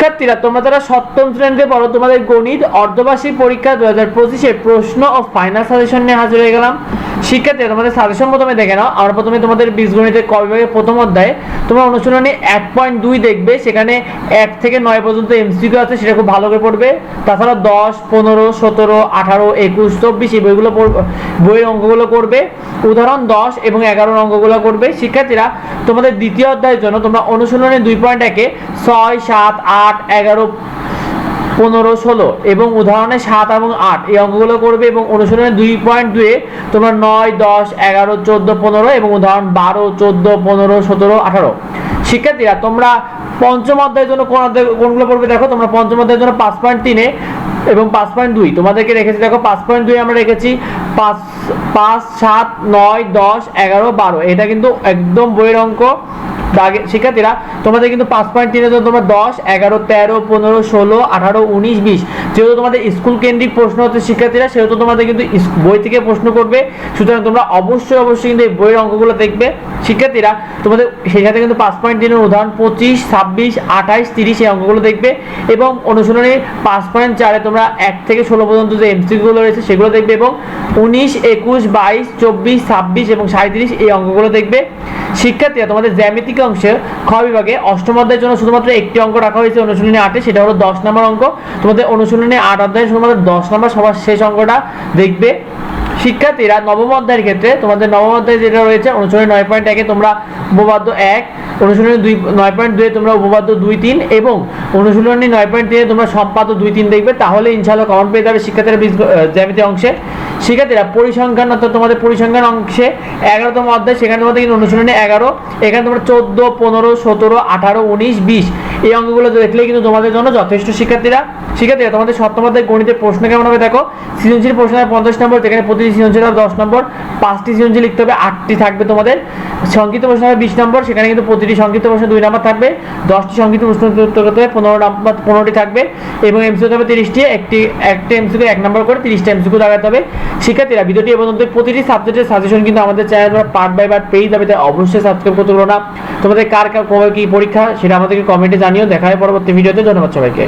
শিক্ষার্থীরা, তোমরা যারা সপ্তম শ্রেণীতে পড়ো, তোমাদের গণিত, অর্ধবার্ষিক পরীক্ষা দু হাজার পঁচিশে প্রশ্ন ও ফাইনাল সাজেশন নিয়ে হাজির হয়ে গেলাম। শিক্ষার্থীরা, তোমাদের সাজেশন প্রথমে দেখে নাও। আমরা প্রথমে তোমাদের বীজগণিতের ক বিভাগের প্রথম অধ্যায়ে। তোমরা অনুশীলনী এক পয়েন্ট দুই দেখবে, সেখানে এক থেকে নয় পর্যন্ত এমসিকিউ আছে, সেটা খুব ভালো করে পড়বে। তাছাড়া দশ, পনেরো, সতেরো, আঠারো, একুশ, চব্বিশ এই বইগুলো বইয়ের অঙ্কগুলো করবে। উদাহরণ দশ এবং এগারোর অঙ্কগুলো করবে। শিক্ষার্থীরা, তোমাদের দ্বিতীয় অধ্যায়ের জন্য তোমরা অনুশীলনী দুই পয়েন্ট একে ছয়, সাত, আট, এগারো পনেরো, ষোলো এবং উদাহরণে সাত এবং আট। এই অঙ্কগুলো করবে এবং অনুশীলনে দুই পয়েন্ট দুয়ে তোমরা নয়, দশ, এগারো, চোদ্দ, পনেরো এবং উদাহরণ বারো, চোদ্দ, পনেরো, সতেরো, আঠারো। শিক্ষার্থীরা, তোমরা পঞ্চম অধ্যায়ের জন্য কোন অধ্যায়, কোনগুলো পড়বে দেখো? তোমরা পঞ্চম অধ্যায়ের জন্য পাঁচ পয়েন্ট তিনে এবং পাঁচ পয়েন্ট দুই। তোমাদেরকে রেখেছি, দেখো, পাঁচ পয়েন্ট দুই আমরা রেখেছি। পাঁচ পাঁচ, সাত, নয়, দশ, এগারো, বারো। এটা কিন্তু একদম বইয়ের অঙ্ক। শিক্ষার্থীরা, তোমাদের কিন্তু পাঁচ পয়েন্ট তিনে তোমরা দশ, এগারো, তেরো, পনেরো, ষোলো, আঠারো, উনিশ, বিশ। যেহেতু তোমাদের স্কুল কেন্দ্রিক প্রশ্ন হচ্ছে শিক্ষার্থীরা, সেহেতু তোমাদের কিন্তু বই থেকে প্রশ্ন করবে। সুতরাং তোমরা অবশ্যই অবশ্যই কিন্তু এই বইয়ের অঙ্কগুলো দেখবে। শিক্ষার্থীরা, তোমাদের সেই সাথে কিন্তু পাঁচ পয়েন্ট তিনের উদাহরণ পঁচিশ, ছাব্বিশ আঠাইশ তিরিশ এই অঙ্কগুলো দেখবে। এবং অনুশীলনে পাঁচ পয়েন্ট চারে তোমরা এক থেকে ষোলো পর্যন্ত যে এমসিগুলো রয়েছে, সেগুলো দেখবে এবং উনিশ, একুশ, বাইশ, চব্বিশ, ছাব্বিশ এবং সাঁত্রিশ এই অঙ্কগুলো দেখবে। শিক্ষার্থীরা, তোমাদের জ্যামিতিক অংশে খ বিভাগে অষ্টম অধ্যায়ের জন্য শুধুমাত্র একটি অঙ্ক রাখা হয়েছে, অনুশীলনী আটে, সেটা হলো দশ নম্বর অঙ্ক। তোমাদের অনুশীলনী আট অধ্যায়ে শুধুমাত্র দশ নম্বর সবার শেষ অঙ্কটা দেখবে। শিক্ষার্থীরা, নবম অধ্যায়ের ক্ষেত্রে তোমাদের নবম অধ্যায়ে যেটা রয়েছে, অনুশীলনী নয় পয়েন্ট একে তোমরা উপপাদ্য এক, অনুশীলনী দুই, নয় পয়েন্ট দুয়ে তোমরা উপপাদ্য দুই, তিন এবং অনুশীলনী নয় পয়েন্ট তিনে তোমরা সম্পাদ্য দুই, তিন দেখবে। তাহলে ইনশাল্লাহ কমন পেয়ে যাবে শিক্ষার্থীরা জ্যামিতি অংশে। শিক্ষার্থীরা, পরিসংখ্যান অর্থাৎ তোমাদের পরিসংখ্যান অংশে এগারোতম অধ্যায়, সেখানে তোমাদের কিন্তু অনুশীলনী এগারো, এখানে তোমরা চোদ্দ, পনেরো, সতেরো, আঠারো, উনিশ, বিশ, এই অঙ্কগুলো দেখলে কিন্তু তোমাদের জন্য যথেষ্ট শিক্ষার্থীরা। শিক্ষার্থীরা, তোমাদের সপ্তম অধ্যায় গণিতের প্রশ্ন কেমন হবে দেখো? সৃজনশীল প্রশ্ন হবে পঞ্চাশ নম্বর, যেখানে প্রতিটি সৃজনশীল হবে দশ নম্বর, পাঁচটি সৃজনশীল লিখতে হবে, আটটি থাকবে তোমাদের। সংক্ষিপ্ত প্রশ্ন হবে বিশ নম্বর, সেখানে কিন্তু প্রতিটি সংক্ষিপ্ত প্রশ্ন দুই নম্বর থাকবে, দশটি সংক্ষিপ্ত প্রশ্ন উত্তর করতে হবে, পনেরো নম্বর, পনেরোটি থাকবে, এবং এমসিকিউ হবে তিরিশটি, একটি একটি এমসিকিউ এক নম্বর করে তিরিশটা এমসিকিউ লাগাতে হবে। শিক্ষার্থীরা, ভিডিওটি এবং প্রতিটি সাবজেক্টের সাজেশন কিন্তু আমাদের চ্যানেল পার্ট বাই পার্ট পেয়ে যাবে, তাই অবশ্যই সাবস্ক্রাইব করতে ভুলো না। তোমাদের কার কার কবে কি পরীক্ষা, সেটা আমাদেরকে কমেন্টে জানিও। দেখা হয় পরবর্তী ভিডিওতে। ধন্যবাদ সবাইকে।